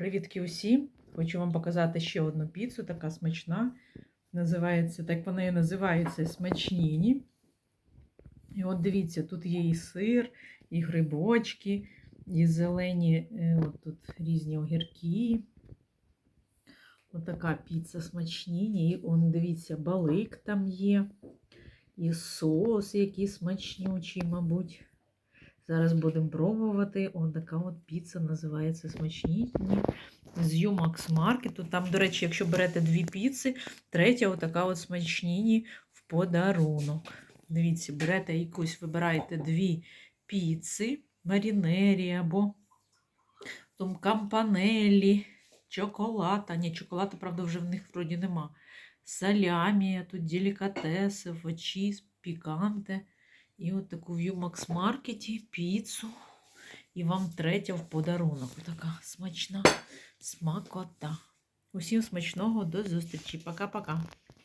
Привітки усім! Хочу вам показати ще одну піцу, така смачна. Називається, так вона і називається смачніні. І от дивіться, тут є і сир, і грибочки, і зелені, е, от тут різні огірки. Отака піца смачніні. І он, дивіться, балик там є. І соус, який смачнючий, мабуть. Зараз будемо пробувати. Ось така от піца називається смачніні. З Юмакс Маркету. Там, до речі, якщо берете дві піци, третя отака от смачніні в подарунок. Дивіться, берете якусь, вибираєте дві піци, марінері або там кампанелі, чоколад. Ні, чоколада, правда, вже в них вроді нема. Салямі, тут делікатеси, вачіс, піканте. І от таку в Юмакс Маркеті піцу. І вам третя в подарунок. Така смачна смакота. Усім смачного, до зустрічі. Пока-пока.